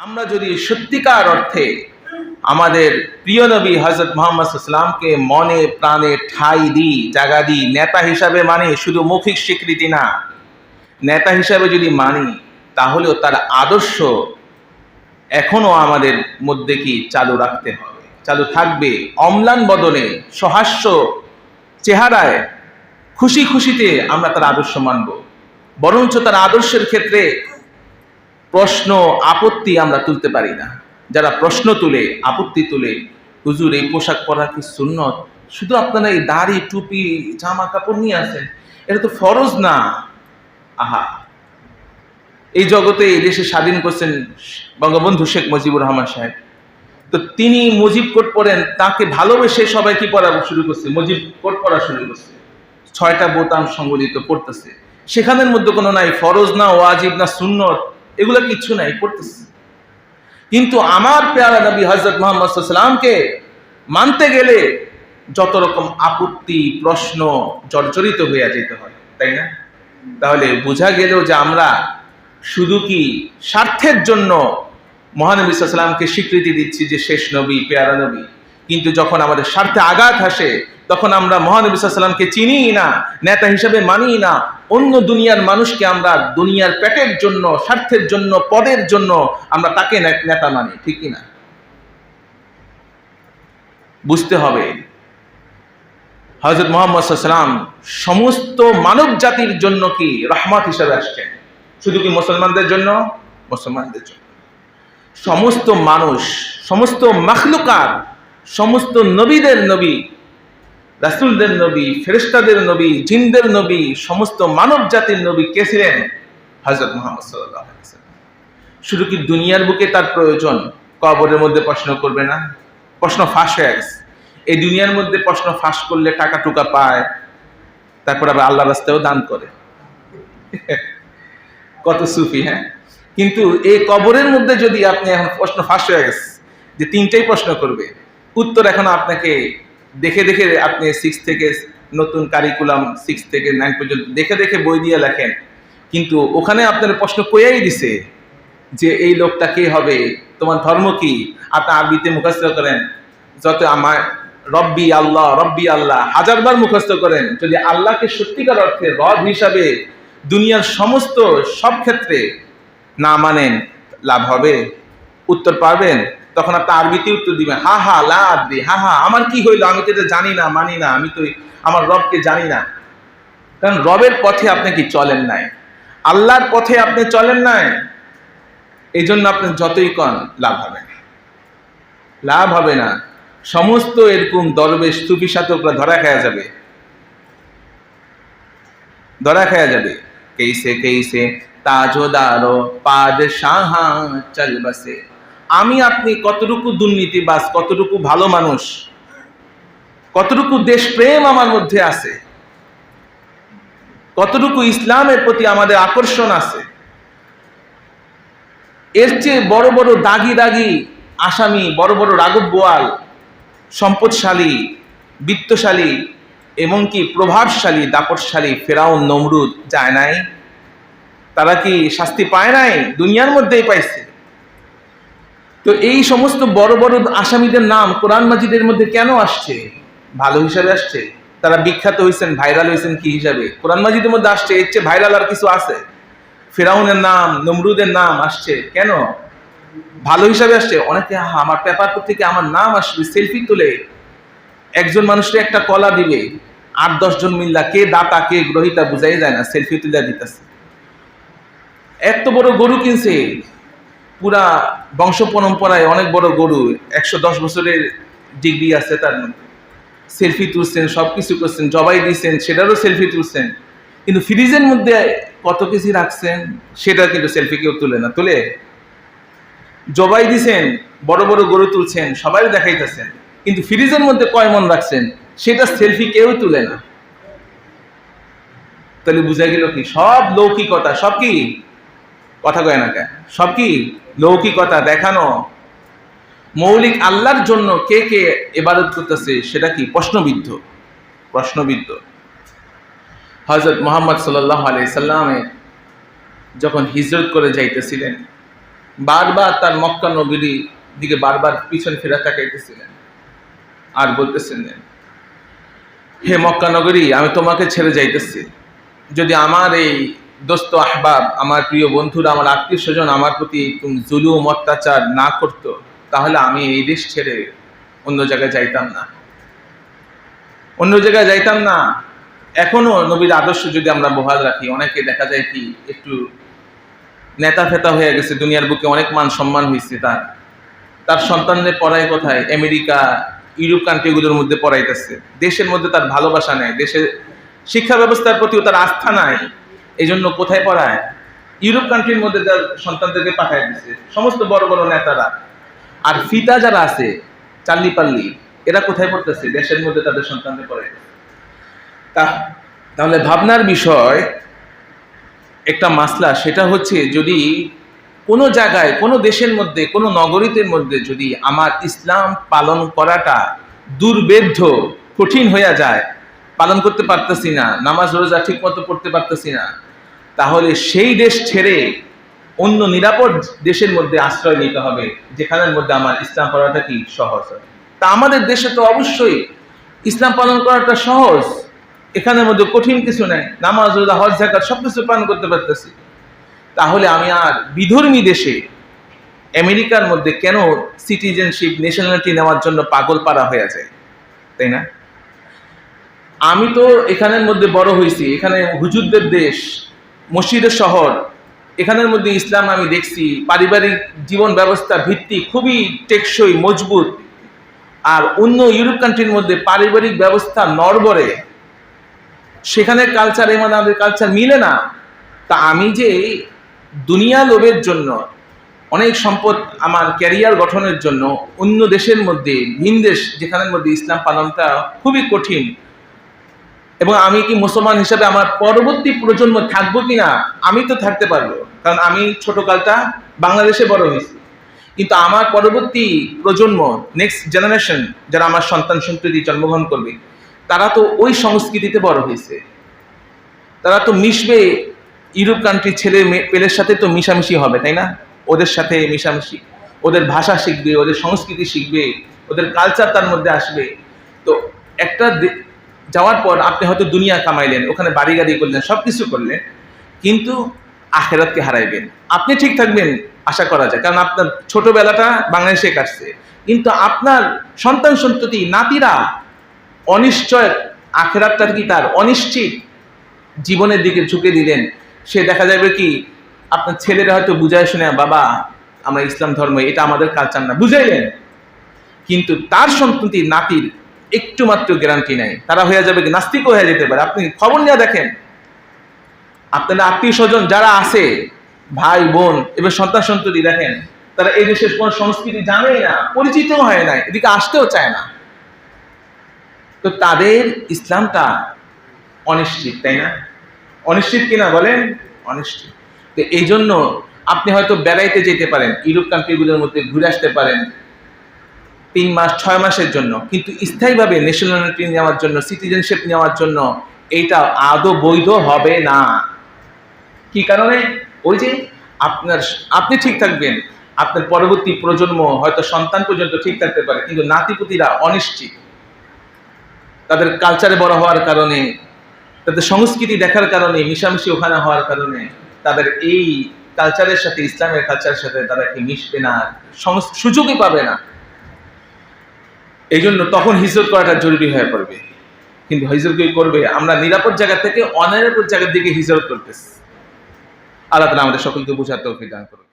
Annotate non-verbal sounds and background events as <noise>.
আমরা যদি সত্যিকার অর্থে আমাদের প্রিয় নবী হজরত মোহাম্মদ ইসলামকে মনে, প্রাণে ঠাই দিই, জাগা দিই, নেতা হিসাবে মানে শুধু মৌখিক স্বীকৃতি না, নেতা হিসাবে যদি মানি, তাহলেও তার আদর্শ এখনও আমাদের মধ্যে কি চালু রাখতে হবে? চালু থাকবে অম্লান বদনে সহাস্য চেহারায় খুশি খুশিতে আমরা তার আদর্শ মানব। বরঞ্চ তার আদর্শের ক্ষেত্রে প্রশ্ন, আপত্তি আমরা তুলতে পারি না। যারা প্রশ্ন তুলে, আপত্তি তুলে, হুজুর, এই পোশাক পরা কি সুন্নত? শুধু আপনারা এই দাড়ি, টুপি, জামা কাপড় নিয়ে আসেন, এটা তো ফরজ না। আহা। এই জগতে, এই দেশে স্বাধীন করছেন বঙ্গবন্ধু শেখ মুজিবুর রহমান সাহেব। তো তিনি মুজিব কোট পড়েন তাকে ভালোবেসে সবাই কি পড়া শুরু করছে? মুজিব কোট পড়া শুরু করছে। ছয়টা বোতাম সংবলিত পড়তেছে সেখানের মধ্যে কোনো নাই, ফরজ না, ওয়াজিব না, সুন্নত। এগুলো কিচ্ছু নাই, পড়তেছে। কিন্তু আমার পেয়ারা নবী হজরত মোহাম্মদ সাল্লামকে মানতে গেলে যত রকম আপত্তি, প্রশ্ন জর্জরিত হইয়া যেতে হয়, তাই না? তাহলে বোঝা গেল যে আমরা শুধু কি স্বার্থের জন্য মহানবী সাল্লামকে স্বীকৃতি দিচ্ছি যে শেষ নবী, পেয়ারা নবী। কিন্তু যখন আমাদের স্বার্থে আঘাত আসে, তখন আমরা মহানবী সাল্লামকে চিনি না, নেতা হিসেবে মানি না। অন্য দুনিয়ার মানুষকে আমরা দুনিয়ার পেটের জন্য, স্বার্থের জন্য, পদের জন্য আমরা তাকে নেতা মানি, ঠিক না বুঝতে হবে। হজরত মোহাম্মদ সাল্লাম সমস্ত মানব জাতির জন্য কি রহমত হিসাবে আসছেন? শুধু কি মুসলমানদের জন্য? মুসলমানদের জন্য। সমস্ত মানুষ, সমস্ত মখলুকাত সমস্ত নবীদের নবী, রাসুলদের নবী ফেরেস্তাদের নবী, জিনদের নবী, সমস্ত মানব জাতির নবী কে ছিলেন? হজরত মোহাম্মদ সাল্লাহ শুধু কি দুনিয়ার বুকে তার প্রয়োজন? কবরের মধ্যে প্রশ্ন করবে না। প্রশ্ন ফাঁস হয়ে গেছে। এই দুনিয়ার মধ্যে প্রশ্ন ফাঁস করলে টাকা টুকা পায়, তারপর আবার আল্লাহ রাস্তায়ও দান করে। <laughs> কত সুফি হ্যাঁ? কিন্তু এই কবরের মধ্যে যদি আপনি এখন প্রশ্ন ফাঁস হয়ে গেছে, যে তিনটেই প্রশ্ন করবে উত্তর এখন আপনাকে দেখে দেখে আপনি সিক্স থেকে নতুন কারিকুলাম সিক্স থেকে নাইন পর্যন্ত দেখে দেখে বই দিয়ে লেখেন। কিন্তু ওখানে আপনার প্রশ্ন কয়েই দিছে যে এই লোকটা কে হবে? তোমার ধর্ম কি? আপনি আরবিতে মুখস্থ করেন। যত আমার রব্বি আল্লাহ রব্বি আল্লাহ হাজারবার মুখস্থ করেন। যদি আল্লাহকে সত্যিকার অর্থে রব হিসাবে দুনিয়ার সমস্ত সব ক্ষেত্রে না মানেন, লাভ হবে। উত্তর পারবেন তখন আপনি আরবিতে উত্তর দিবেন হা হা, লা আদ্রি, হা হা, আমার কি হইল? আমি তো এটা জানি না, মানি না, আমি তো আমার রবকে জানি না। কারণ রবের পথে আপনি কি চলেন নাই? আল্লাহর পথে আপনি চলেন নাই? এই জন্য আপনি যতই কন, লাভ হবে লাভ হবে না। সমস্ত এরকম দরবেশ তুপি সাতকরা ধরা খাওয়া যাবে। ধরা খাওয়া যাবে। কেইসে কেইসে তাজোদারো পাদশাহ চল বসে আমি আপনি কতটুকু দুর্নীতিবাজ, কতটুকু ভালো মানুষ, কতটুকু দেশপ্রেম আমার মধ্যে আছে, কতটুকু ইসলামের প্রতি আমাদের আকর্ষণ আছে, এর চেয়ে বড় বড় দাগি দাগি আসামি, বড় বড় রাঘব বোয়াল সম্পদশালী, বিত্তশালী এমনকি প্রভাবশালী, দাপটশালী ফেরাউন নমরুদ যায় নাই? তারা কি শাস্তি পায় নাই? দুনিয়ার মধ্যেই পাইছে। তো এই সমস্ত বড় বড় আসামিদের নাম কোরআন মাজিদের মধ্যে কেন আসছে? ভালো হিসাবে আসছে? তারা বিখ্যাত হয়েছেন ভাইরাল হয়েছেন কি হিসাবে? কোরআন মাজিদের মধ্যে আসছে, এর চেয়ে ভাইরাল আর কিছু আছে? ফেরাউনের নাম, নমরুদের নাম আসছে, কেন? ভালো হিসাবে আসছে। অনেকে আমার পেপার থেকে আমার নাম আসবে সেলফি তুলে। একজন মানুষকে একটা কলা দিবে, আট দশজন মিল্লা, কে দাতা, কে গ্রহিতা বুঝাই যায় না সেলফি তুলে দিতেছে। এত বড় গরু কিনছে পুরা বংশ পরম্পরায় অনেক বড় গরু, একশো দশ বছরের ডিগ্রি আছে তার মধ্যে। সেলফি তুলছেন সব কিছু করছেন, জবাই দিয়েছেন সেটারও সেলফি তুলছেন। কিন্তু ফ্রিজের মধ্যে কত কিছু রাখছেন সেটা কিন্তু সেলফি কেউ তুলে না। তুলে? জবাই দিছেন, বড় বড় গরু তুলছেন, সবাই দেখাইতেছেন। কিন্তু ফ্রিজের মধ্যে কয় মন রাখছেন, সেটা সেলফি কেউ তুলে না। তাহলে বুঝা গেল কি? সব লৌকিকতা, সব কি? কথা কয় না কেন? সব কি? লৌকিকতা দেখানো। মৌলিক আল্লাহর জন্য কে কে এবাদত করতেছে সেটা কি? প্রশ্নবিদ্ধ। প্রশ্নবিদ্ধ। হজরত মোহাম্মদ সাল্লাহ সাল্লামে যখন হিজরত করে যাইতেছিলেন, বারবার তার মক্কা নগরীর দিকে বারবার পিছন ফেরা তাকাইতেছিলেন আর বলতেছিলেন, হে মক্কা নগরী, আমি তোমাকে ছেড়ে যাইতেছি। যদি আমার এই দোস্ত আহবাব, আমার প্রিয় বন্ধুরা, আমার আত্মীয় স্বজন, আমার প্রতি জুলুম, অত্যাচার না করতো, তাহলে আমি এই দেশ ছেড়ে অন্য জায়গায় যাইতাম না। অন্য জায়গায় যাইতাম না। এখনও নবীর আদর্শ যদি আমরা বহাল রাখি, অনেকে দেখা যায় কি, একটু নেতা ফেতা হয়ে গেছে, দুনিয়ার বুকে অনেক মান সম্মান হয়েছে তার। তার সন্তানদের পড়ায় কোথায়? আমেরিকা, ইউরোপ কান্ট্রিগুলোর মধ্যে পড়াইতেছে। দেশের মধ্যে তার ভালোবাসা নেই, দেশের শিক্ষা ব্যবস্থার প্রতিও তার আস্থা নাই। এই জন্য কোথায় পড়ায়? ইউরোপ কান্ট্রির মধ্যে তার সন্তানদেরকে পাঠায় দিচ্ছে সমস্ত বড় বড় নেতারা। আর ফিতা যারা আছে, চাল্লি পাল্লি, এরা কোথায় পড়তেছে? দেশের মধ্যে তাদের সন্তানদের পড়ায় তা, তাহলে ভাবনার বিষয়, একটা মাসলা, সেটা হচ্ছে যদি কোনো জায়গায়, কোনো দেশের মধ্যে, কোনো নগরীদের মধ্যে যদি আমার ইসলাম পালন করাটা দুর্বেদ্য কঠিন হয়ে যায়, পালন করতে পারতেছি না, নামাজ রোজা ঠিক মতো পড়তে পারতেছি না তাহলে সেই দেশ ছেড়ে অন্য নিরাপদ দেশের মধ্যে আশ্রয় নিতে হবে, যেখানের মধ্যে আমার ইসলাম পড়াটা কি? সহজ। হয় তা আমাদের দেশে তো অবশ্যই ইসলাম পালন করাটা সহজ। এখানের মধ্যে কঠিন কিছু নেই। নামাজ, রোজা, হজ জাকাত সব কিছু পালন করতে পারতেছি। তাহলে আমি আর বিধর্মী দেশে আমেরিকার মধ্যে কেন সিটিজেনশিপ ন্যাশনালিটি নেওয়ার জন্য পাগল পাড়া হয়ে যায় তাই না? আমি তো এখানের মধ্যে বড় হয়েছি। এখানে হুজুরদের দেশ মসজিদের শহর, এখানের মধ্যে ইসলাম আমি দেখছি, পারিবারিক জীবন ব্যবস্থা ভিত্তি খুবই টেকসই, মজবুত। আর অন্য ইউরোপ কান্ট্রির মধ্যে পারিবারিক ব্যবস্থা নড়বড়ে সেখানে কালচার এবং আমাদের কালচার মিলে না। তা আমি যে দুনিয়া লোভের জন্য, অনেক সম্পদ আমার ক্যারিয়ার গঠনের জন্য অন্য দেশের মধ্যে, ভিন দেশ যেখানের মধ্যে ইসলাম পালনটা খুবই কঠিন এবং আমি কি মুসলমান হিসাবে আমার পরবর্তী প্রজন্ম থাকব কি না আমি তো থাকতে পারব। কারণ আমি ছোটকালটা বাংলাদেশে বড় হয়েছি। কিন্তু আমার পরবর্তী প্রজন্ম নেক্সট জেনারেশন যারা আমার সন্তান সন্ততি জন্মগ্রহণ করবে, তারা তো ওই সংস্কৃতিতে বড় হয়েছে। তারা তো মিশবে, ইউরোপ কান্ট্রির ছেলে পেলের সাথে তো মিশামিশি হবে, তাই না? ওদের সাথে মিশামিশি। ওদের ভাষা শিখবে, ওদের সংস্কৃতি শিখবে, ওদের কালচার তার মধ্যে আসবে। তো একটা যাওয়ার পর আপনি হয়তো দুনিয়া কামাইলেন, ওখানে বাড়ি গাড়ি করলেন সব কিছু করলেন, কিন্তু আখেরাতকে হারাইবেন। আপনি ঠিক থাকবেন, আশা করা যায়। কারণ আপনার ছোটবেলাটা বাংলাদেশে কাটছে। কিন্তু আপনার সন্তান সন্ততি, নাতিরা অনিশ্চয় আখেরাতটা কি তার? অনিশ্চিত জীবনের দিকে ঝুঁকে দিলেন। সে দেখা যাবে কি, আপনার ছেলেরা হয়তো বুঝায় শুনে, বাবা, আমরা ইসলাম ধর্ম, এটা আমাদের কালচার না। বুঝাইলেন। কিন্তু তার সন্ততি, নাতির একটু মাত্র গ্যারান্টি নাই। তারা হয়ে যাবে কি? নাস্তিকও হয়ে যেতে পারে। আপনি খবর নিয়ে দেখেন। আপনার আত্মীয় স্বজন যারা আছে, ভাই, বোন, এবার সন্তান সন্ততি দেখেন, তারা এই দেশের কোন সংস্কৃতি জানেই না, পরিচিতও হয় না এদিকে আসতেও চায় না। তো তাদের ইসলামটা অনিশ্চিত, তাই না? অনিশ্চিত কিনা বলেন? অনিশ্চিত। তো এই জন্য আপনি হয়তো বেড়াইতে যেতে পারেন, ইউরোপ কান্ট্রিগুলোর মধ্যে ঘুরে আসতে পারেন তিন মাস, ছয় মাসের জন্য। কিন্তু স্থায়ীভাবে ন্যাশনালিটি নেওয়ার জন্য সিটিজেনশিপ নেওয়ার জন্য এইটা আদৌ বৈধ হবে না। কি কারণে? ওই যে আপনার, আপনি ঠিক থাকবেন। আপনার পরবর্তী প্রজন্ম হয়তো সন্তান পর্যন্ত ঠিক থাকতে পারে, কিন্তু নাতিপুতিরা অনিশ্চিত। তাদের কালচারে বড় হওয়ার কারণে, তাদের সংস্কৃতি দেখার কারণে, মিশামিশি ওখানে হওয়ার কারণে, তাদের এই কালচারের সাথে, ইসলামের কালচারের সাথে তারা কি মিশবে না? সুযোগই পাবে না। এই জন্য তখন হিজরত করাটা জরুরি হয়ে পড়বে। কিন্তু হিজরত কি করবে? আমরা নিরাপদ জায়গা থেকে অনিরাপদ জায়গার দিকে হিজরত করতেছি। আল্লাহ তালা আমাদের সকলকে বোঝার তৌফিক দান করুন